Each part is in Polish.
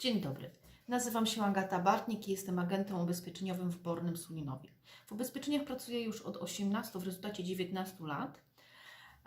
Dzień dobry. Nazywam się Agata Bartnik i jestem agentem ubezpieczeniowym w Bornym Sulinowie. W ubezpieczeniach pracuję już od 18, w rezultacie 19 lat.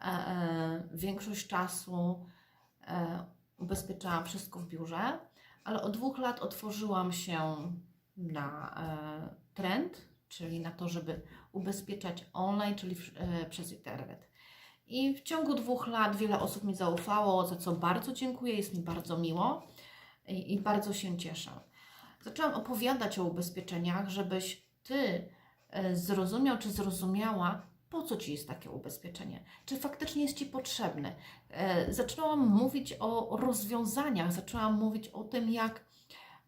E, e, większość czasu e, ubezpieczałam wszystko w biurze, ale od dwóch lat otworzyłam się na trend, czyli na to, żeby ubezpieczać online, czyli przez internet. I w ciągu dwóch lat wiele osób mi zaufało, za co bardzo dziękuję, jest mi bardzo miło i, i bardzo się cieszę. Zaczęłam opowiadać o ubezpieczeniach, żebyś Ty e, zrozumiał czy zrozumiała, po co Ci jest takie ubezpieczenie, czy faktycznie jest Ci potrzebne. E, Zaczęłam mówić o rozwiązaniach, zaczęłam mówić o tym, jak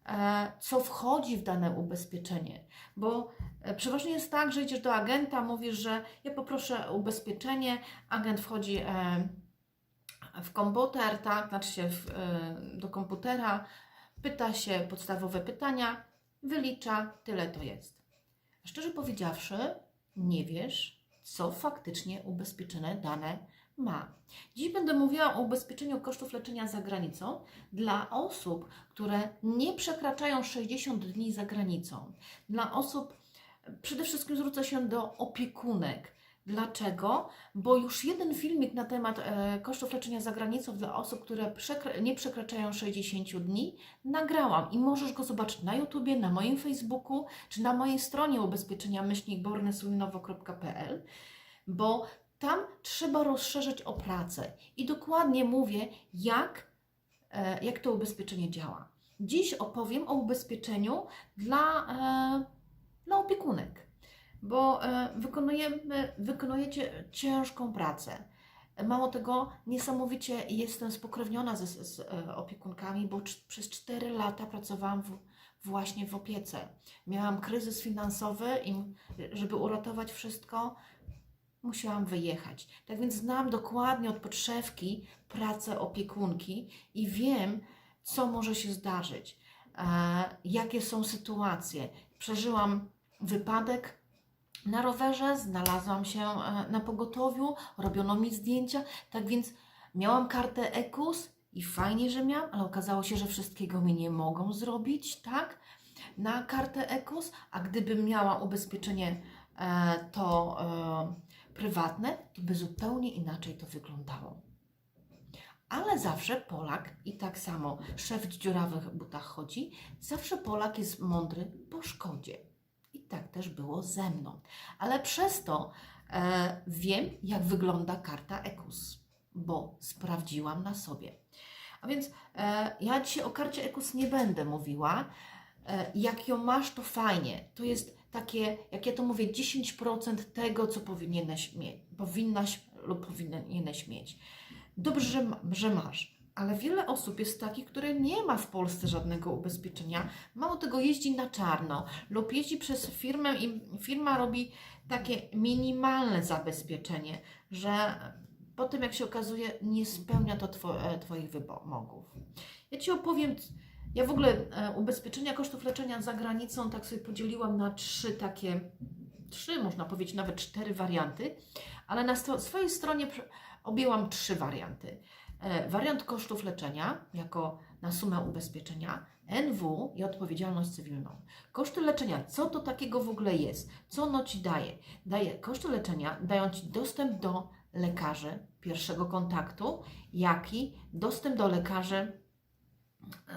e, co wchodzi w dane ubezpieczenie, bo przeważnie jest tak, że idziesz do agenta, mówisz, że ja poproszę ubezpieczenie, agent wchodzi w komputer, tak, znaczy się w, e, do komputera, pyta się podstawowe pytania, wylicza, tyle to jest. Szczerze powiedziawszy, nie wiesz, co faktycznie ubezpieczone dane ma. Dziś będę mówiła o ubezpieczeniu kosztów leczenia za granicą dla osób, które nie przekraczają 60 dni za granicą. Dla osób, przede wszystkim zwrócę się do opiekunek. Dlaczego? Bo już jeden filmik na temat e, kosztów leczenia za granicą dla osób, które przekra- nie przekraczają 60 dni, nagrałam i możesz go zobaczyć na YouTubie, na moim Facebooku, czy na mojej stronie ubezpieczenia myślnikbornesulinowo.pl, bo tam trzeba rozszerzyć o pracę i dokładnie mówię, jak, e, jak to ubezpieczenie działa. Dziś opowiem o ubezpieczeniu dla, e, dla opiekunek, bo e, wykonujemy, wykonujecie ciężką pracę. Mało tego, niesamowicie jestem spokrewniona ze, z e, opiekunkami, bo przez 4 lata pracowałam w, właśnie w opiece. Miałam kryzys finansowy i żeby uratować wszystko, musiałam wyjechać. Tak więc znam dokładnie od podszewki pracę opiekunki i wiem, co może się zdarzyć, e, jakie są sytuacje. Przeżyłam wypadek na rowerze, znalazłam się e, na pogotowiu, robiono mi zdjęcia, tak więc miałam kartę EKUS i fajnie, że miałam, ale okazało się, że wszystkiego mi nie mogą zrobić, tak? Na kartę EKUS, a gdybym miała ubezpieczenie e, to e, prywatne, to by zupełnie inaczej to wyglądało. Ale zawsze Polak, i tak samo szef w dziurawych butach chodzi, zawsze Polak jest mądry po szkodzie. Tak też było ze mną. Ale przez to e, wiem, jak wygląda karta EKUS, bo sprawdziłam na sobie. A więc e, ja dzisiaj o karcie EKUS nie będę mówiła. E, jak ją masz, to fajnie. To jest takie, jak ja to mówię, 10% tego, co powinieneś mieć, powinnaś lub powinieneś mieć. Dobrze, że masz. Ale wiele osób jest takich, które nie ma w Polsce żadnego ubezpieczenia. Mało tego jeździ na czarno lub jeździ przez firmę i firma robi takie minimalne zabezpieczenie, że po tym jak się okazuje, nie spełnia to two, e, Twoich wymogów. Ja Ci opowiem, ja w ogóle e, ubezpieczenia kosztów leczenia za granicą tak sobie podzieliłam na trzy takie, trzy można powiedzieć, nawet cztery warianty, ale na sto, swojej stronie objęłam trzy warianty. E, wariant kosztów leczenia jako na sumę ubezpieczenia, NW i odpowiedzialność cywilną. Koszty leczenia, co to takiego w ogóle jest? Co ono Ci daje? daje koszty leczenia dają Ci dostęp do lekarzy pierwszego kontaktu, jak i dostęp do lekarzy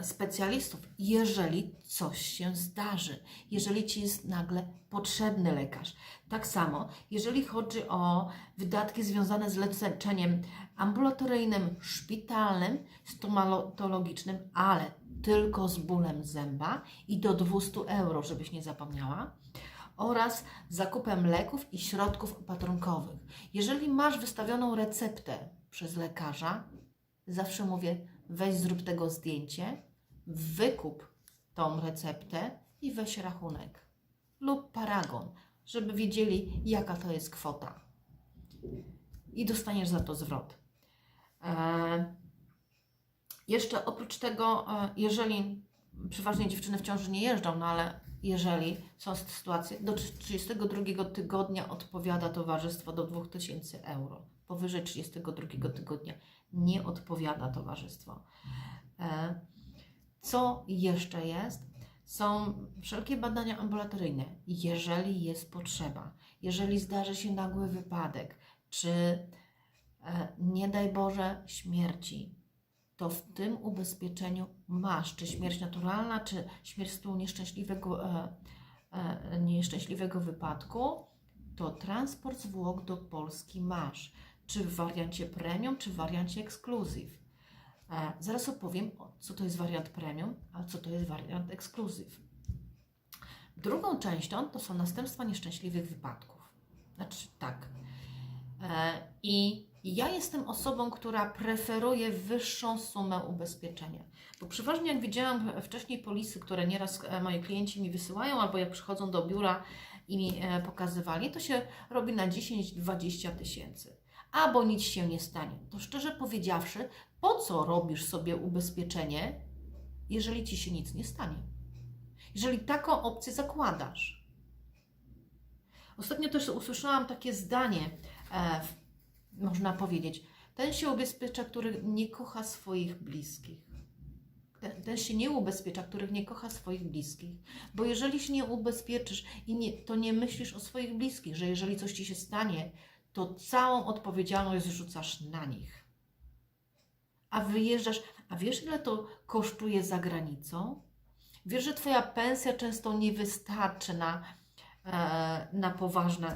specjalistów, jeżeli coś się zdarzy, jeżeli Ci jest nagle potrzebny lekarz. Tak samo, jeżeli chodzi o wydatki związane z leczeniem ambulatoryjnym, szpitalnym, stomatologicznym, ale tylko z bólem zęba i do 200 euro, żebyś nie zapomniała, oraz zakupem leków i środków opatrunkowych. Jeżeli masz wystawioną receptę przez lekarza, zawsze mówię, weź zrób tego zdjęcie, wykup tą receptę i weź rachunek lub paragon, żeby wiedzieli, jaka to jest kwota. I dostaniesz za to zwrot. E, jeszcze oprócz tego, e, jeżeli przeważnie dziewczyny w ciąży nie jeżdżą, no ale jeżeli są sytuacje, do 32 tygodnia odpowiada towarzystwo do 2000 euro. Powyżej 32 tygodnia nie odpowiada towarzystwo. E, Co jeszcze jest? Są wszelkie badania ambulatoryjne, jeżeli jest potrzeba, jeżeli zdarzy się nagły wypadek, czy nie daj Boże śmierci, to w tym ubezpieczeniu masz, czy śmierć naturalna, czy śmierć z tyłu nieszczęśliwego, e, e, nieszczęśliwego wypadku, to transport zwłok do Polski masz, czy w wariancie premium, czy w wariancie ekskluzyw. E, zaraz opowiem, co to jest wariant premium, a co to jest wariant ekskluzyw. Drugą częścią to są następstwa nieszczęśliwych wypadków. Znaczy tak. E, I ja jestem osobą, która preferuje wyższą sumę ubezpieczenia. Bo przeważnie jak widziałam wcześniej polisy, które nieraz e, moi klienci mi wysyłają, albo jak przychodzą do biura i mi e, pokazywali, to się robi na 10-20 tysięcy. Albo nic się nie stanie. To szczerze powiedziawszy, po co robisz sobie ubezpieczenie, jeżeli ci się nic nie stanie? Jeżeli taką opcję zakładasz. Ostatnio też usłyszałam takie zdanie, e, w- można powiedzieć, ten się ubezpiecza, który nie kocha swoich bliskich. Ten, ten się nie ubezpiecza, który nie kocha swoich bliskich. Bo jeżeli się nie ubezpieczysz i nie, to nie myślisz o swoich bliskich, że jeżeli coś ci się stanie, to całą odpowiedzialność zrzucasz na nich. A wyjeżdżasz, a wiesz ile to kosztuje za granicą? Wiesz, że Twoja pensja często nie wystarczy na, na poważne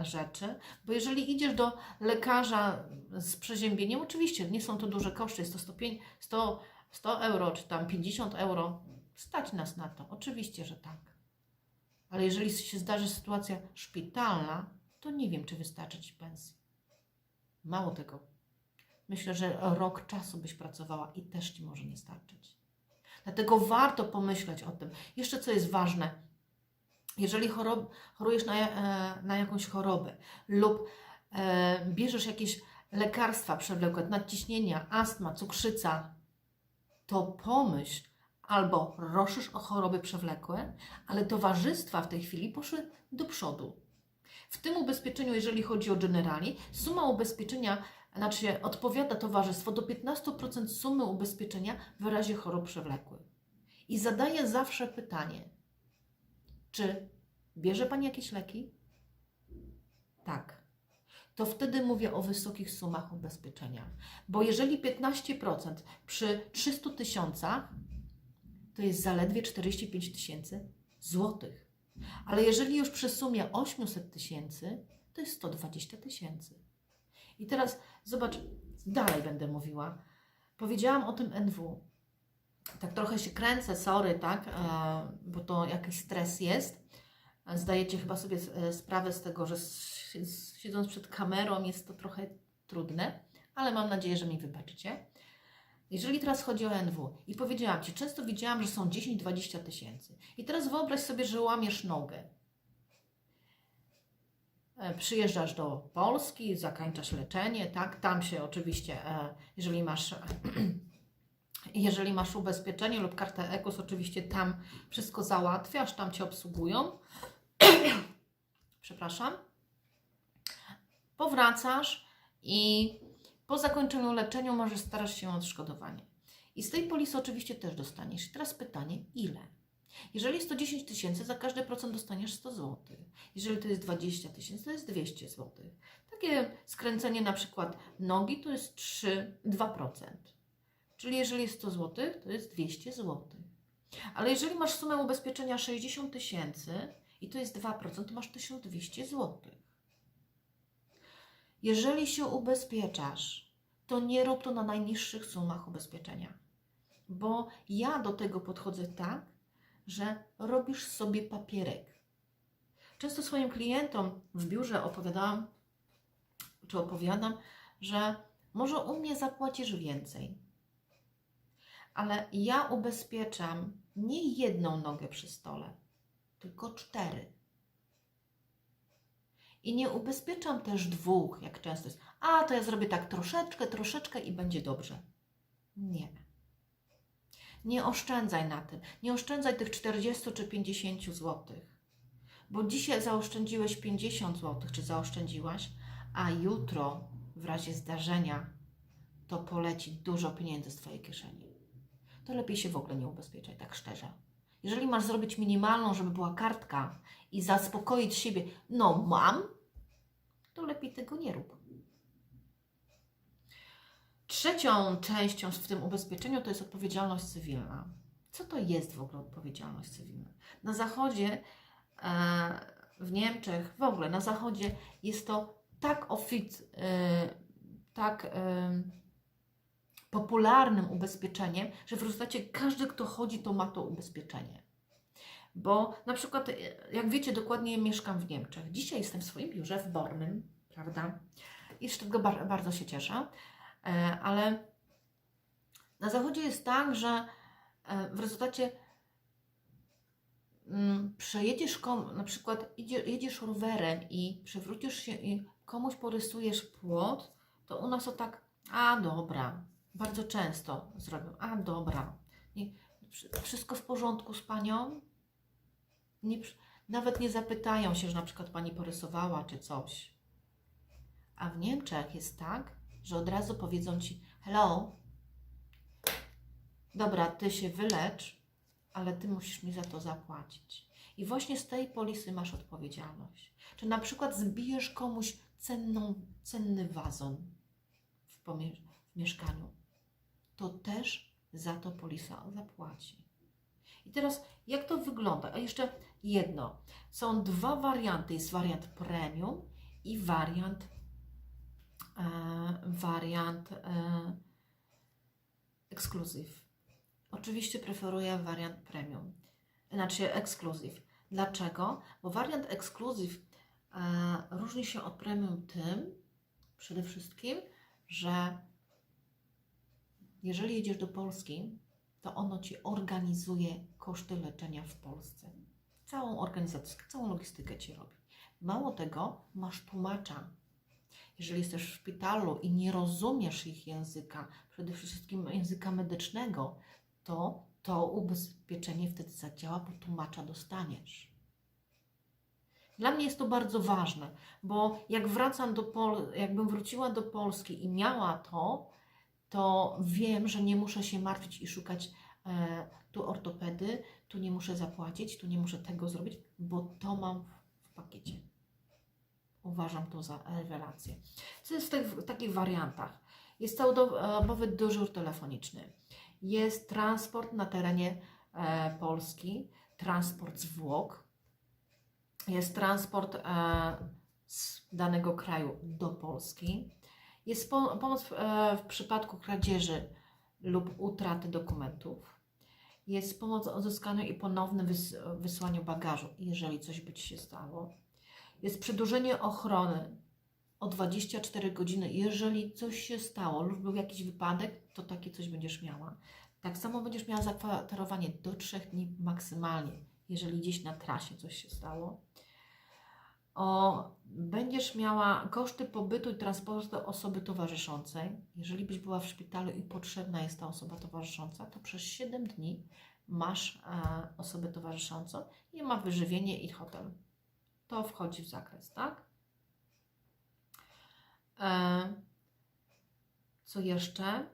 e, rzeczy, bo jeżeli idziesz do lekarza z przeziębieniem, oczywiście nie są to duże koszty, jest to 105, 100, 100 euro czy tam 50 euro, stać nas na to, oczywiście, że tak. Ale jeżeli się zdarzy sytuacja szpitalna, to nie wiem, czy wystarczy Ci pensji. Mało tego. Myślę, że rok czasu byś pracowała i też Ci może nie starczyć. Dlatego warto pomyśleć o tym. Jeszcze co jest ważne, jeżeli chorob, chorujesz na, e, na jakąś chorobę lub e, bierzesz jakieś lekarstwa przewlekłe, nadciśnienia, astma, cukrzyca, to pomyśl, albo roszysz o choroby przewlekłe, ale towarzystwa w tej chwili poszły do przodu. W tym ubezpieczeniu, jeżeli chodzi o generali, suma ubezpieczenia, znaczy odpowiada towarzystwo do 15% sumy ubezpieczenia w razie chorób przewlekłych. I zadaję zawsze pytanie, czy bierze Pani jakieś leki? Tak. To wtedy mówię o wysokich sumach ubezpieczenia. Bo jeżeli 15% przy 300 tysiącach, to jest zaledwie 45 tysięcy złotych. Ale jeżeli już przy sumie 800 tysięcy, to jest 120 tysięcy. I teraz zobacz, dalej będę mówiła. Powiedziałam o tym NW. Tak trochę się kręcę, sorry, tak, e, bo to jakiś stres jest. Zdajecie chyba sobie e, sprawę z tego, że siedząc przed kamerą jest to trochę trudne, ale mam nadzieję, że mi wybaczycie. Jeżeli teraz chodzi o NW i powiedziałam Ci, często widziałam, że są 10-20 tysięcy. I teraz wyobraź sobie, że łamiesz nogę. E, Przyjeżdżasz do Polski, zakańczasz leczenie, tak? Tam się oczywiście, jeżeli masz, jeżeli masz ubezpieczenie lub kartę EKOS, oczywiście tam wszystko załatwiasz, tam Cię obsługują. Przepraszam. Powracasz i po zakończeniu leczenia możesz starać się o odszkodowanie. I z tej polisy oczywiście też dostaniesz. I teraz pytanie, ile? Jeżeli jest to 10 tysięcy, za każdy procent dostaniesz 100 zł. Jeżeli to jest 20 tysięcy, to jest 200 zł. Takie skręcenie na przykład nogi to jest 3, 2%. Czyli jeżeli jest 100 zł, to jest 200 zł. Ale jeżeli masz sumę ubezpieczenia 60 tysięcy i to jest 2%, to masz 1200 zł. Jeżeli się ubezpieczasz, to nie rób to na najniższych sumach ubezpieczenia. Bo ja do tego podchodzę tak, że robisz sobie papierek. Często swoim klientom w biurze opowiadałam, czy opowiadam, że może u mnie zapłacisz więcej, ale ja ubezpieczam nie jedną nogę przy stole, tylko cztery. I nie ubezpieczam też dwóch, jak często jest. A, to ja zrobię tak troszeczkę, troszeczkę i będzie dobrze. Nie. Nie oszczędzaj na tym. Nie oszczędzaj tych 40 czy 50 zł. Bo dzisiaj zaoszczędziłeś 50 zł, czy zaoszczędziłaś, a jutro w razie zdarzenia to poleci dużo pieniędzy z Twojej kieszeni. To lepiej się w ogóle nie ubezpieczaj, tak szczerze. Jeżeli masz zrobić minimalną, żeby była kartka i zaspokoić siebie, no mam, to lepiej tego nie rób. Trzecią częścią w tym ubezpieczeniu to jest odpowiedzialność cywilna. Co to jest w ogóle odpowiedzialność cywilna? Na Zachodzie, e, w Niemczech, w ogóle na Zachodzie jest to tak ofic, e, tak e, popularnym ubezpieczeniem, że w rezultacie każdy, kto chodzi, to ma to ubezpieczenie. Bo na przykład, e, jak wiecie, dokładnie mieszkam w Niemczech. Dzisiaj jestem w swoim biurze w Bornym, prawda? I z tego bar- bardzo się cieszę. E, Ale na zachodzie jest tak, że e, w rezultacie mm, przejedziesz kom, na przykład jedziesz rowerem i przewrócisz się i komuś porysujesz płot, to u nas to tak, a dobra, bardzo często zrobią, a dobra, nie, wszy- wszystko w porządku z panią? Nie, nawet nie zapytają się, że na przykład pani porysowała czy coś. A w Niemczech jest tak, że od razu powiedzą ci: Hello, dobra, ty się wylecz, ale ty musisz mi za to zapłacić. I właśnie z tej polisy masz odpowiedzialność. Czy na przykład zbijesz komuś cenną, cenny wazon w, w mieszkaniu, to też za to polisa zapłaci. I teraz jak to wygląda? A jeszcze jedno. Są dwa warianty. Jest wariant premium i wariant e, wariant e, ekskluzyw. Oczywiście preferuję wariant premium, znaczy ekskluzyw. Dlaczego? Bo wariant ekskluzyw e, różni się od premium tym, przede wszystkim, że jeżeli jedziesz do Polski, to ono ci organizuje koszty leczenia w Polsce. Całą organizację, całą logistykę ci robi. Mało tego, masz tłumacza. Jeżeli jesteś w szpitalu i nie rozumiesz ich języka, przede wszystkim języka medycznego, to to ubezpieczenie wtedy zadziała, bo tłumacza dostaniesz. Dla mnie jest to bardzo ważne, bo jak wracam do Pol- jakbym wróciła do Polski i miała to, to wiem, że nie muszę się martwić i szukać e, tu ortopedy, tu nie muszę zapłacić, tu nie muszę tego zrobić, bo to mam w, pakiecie. Uważam to za rewelację. Co jest w w takich wariantach? Jest całodobowy dyżur telefoniczny. Jest transport na terenie e, Polski, transport zwłok. Jest transport e, z danego kraju do Polski. Jest po, pomoc w, e, w przypadku kradzieży lub utraty dokumentów. Jest pomoc w odzyskaniu i ponownym wys, wysłaniu bagażu, jeżeli coś by Ci się stało. Jest przedłużenie ochrony o 24 godziny. Jeżeli coś się stało lub był jakiś wypadek, to takie coś będziesz miała. Tak samo będziesz miała zakwaterowanie do 3 dni maksymalnie, jeżeli gdzieś na trasie coś się stało. O, będziesz miała koszty pobytu i transportu osoby towarzyszącej. Jeżeli byś była w szpitalu i potrzebna jest ta osoba towarzysząca, to przez 7 dni masz e, osobę towarzyszącą i ma wyżywienie i hotel. To wchodzi w zakres, tak? E, co jeszcze?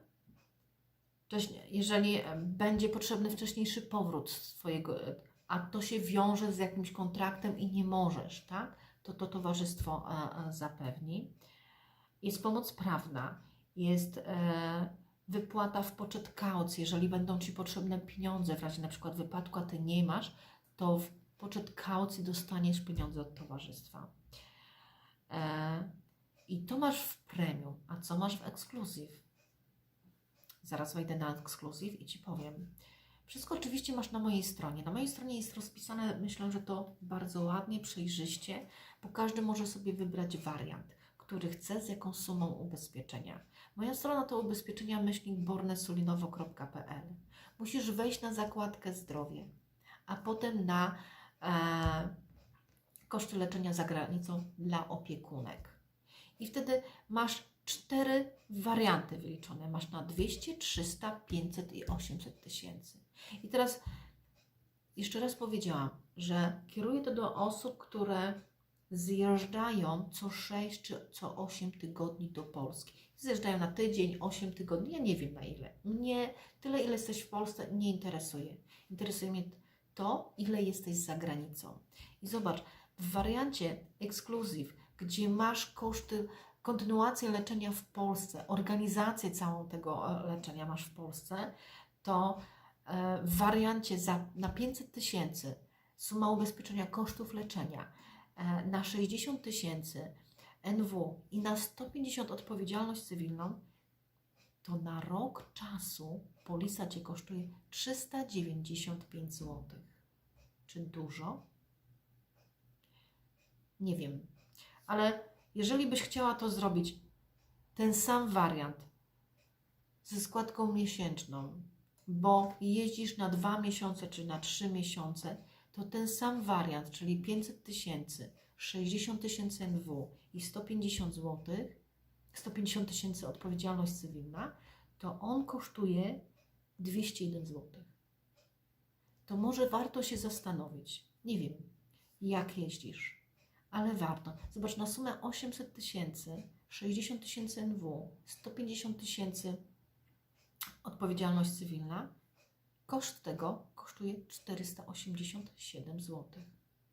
Jeżeli e, będzie potrzebny wcześniejszy powrót swojego, e, a to się wiąże z jakimś kontraktem i nie możesz, tak? To to towarzystwo zapewni. Jest pomoc prawna, jest e, wypłata w poczet kaucji, jeżeli będą Ci potrzebne pieniądze w razie na przykład wypadku, a Ty nie masz, to w poczet kaucji dostaniesz pieniądze od towarzystwa. E, I to masz w premium, a co masz w ekskluzyw? Zaraz wejdę na ekskluzyw i Ci powiem. Wszystko oczywiście masz na mojej stronie. Na mojej stronie jest rozpisane, myślę, że to bardzo ładnie, przejrzyście, bo każdy może sobie wybrać wariant, który chce, z jaką sumą ubezpieczenia. Moja strona to ubezpieczenia myślnikbornesulinowo.pl. Musisz wejść na zakładkę zdrowie, a potem na e, koszty leczenia za granicą dla opiekunek. I wtedy masz cztery warianty wyliczone. Masz na 200, 300, 500 i 800 tysięcy. I teraz jeszcze raz powiedziałam, że kieruję to do osób, które zjeżdżają co 6 czy co 8 tygodni do Polski. Zjeżdżają na tydzień, 8 tygodni, ja nie wiem na ile. Mnie tyle, ile jesteś w Polsce, nie interesuje. Interesuje mnie to, ile jesteś za granicą. I zobacz, w wariancie Exclusive, gdzie masz koszty, kontynuację leczenia w Polsce, organizację całą tego e, leczenia masz w Polsce, to w wariancie za, na 500 tysięcy suma ubezpieczenia kosztów leczenia, e, na 60 tysięcy NW i na 150 odpowiedzialność cywilną, to na rok czasu polisa Cię kosztuje 395 zł. Czy dużo? Nie wiem. Ale jeżeli byś chciała to zrobić, ten sam wariant ze składką miesięczną, bo jeździsz na dwa miesiące czy na trzy miesiące, to ten sam wariant, czyli 500 tysięcy, 60 tysięcy NW i 150 zł, 150 tysięcy odpowiedzialność cywilna, to on kosztuje 201 zł. To może warto się zastanowić. Nie wiem, jak jeździsz, ale warto. Zobacz, na sumę 800 tysięcy, 60 tysięcy NW, 150 tysięcy odpowiedzialność cywilna, koszt tego kosztuje 487 zł.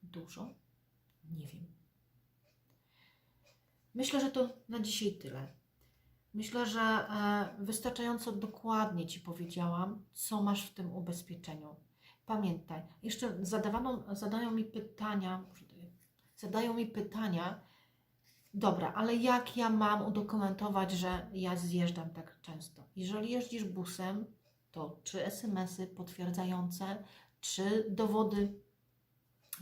Dużo? Nie wiem. Myślę, że to na dzisiaj tyle. Myślę, że e, wystarczająco dokładnie Ci powiedziałam, co masz w tym ubezpieczeniu. Pamiętaj, jeszcze zadawano, zadają mi pytania, zadają mi pytania, dobra, ale jak ja mam udokumentować, że ja zjeżdżam tak często? Jeżeli jeździsz busem, to czy SMS-y potwierdzające, czy dowody,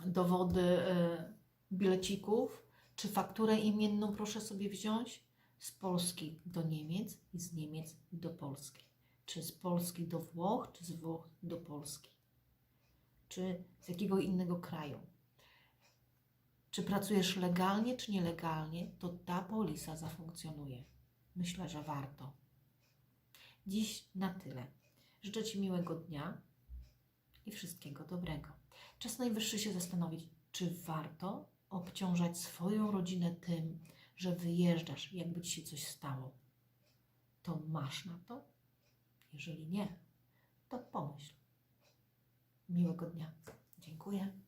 dowody e, bilecików, czy fakturę imienną proszę sobie wziąć z Polski do Niemiec i z Niemiec do Polski. Czy z Polski do Włoch, czy z Włoch do Polski. Czy z jakiego innego kraju. Czy pracujesz legalnie, czy nielegalnie, to ta polisa zafunkcjonuje. Myślę, że warto. Dziś na tyle. Życzę Ci miłego dnia i wszystkiego dobrego. Czas najwyższy się zastanowić, czy warto obciążać swoją rodzinę tym, że wyjeżdżasz, jakby ci się coś stało. To masz na to? Jeżeli nie, to pomyśl. Miłego dnia. Dziękuję.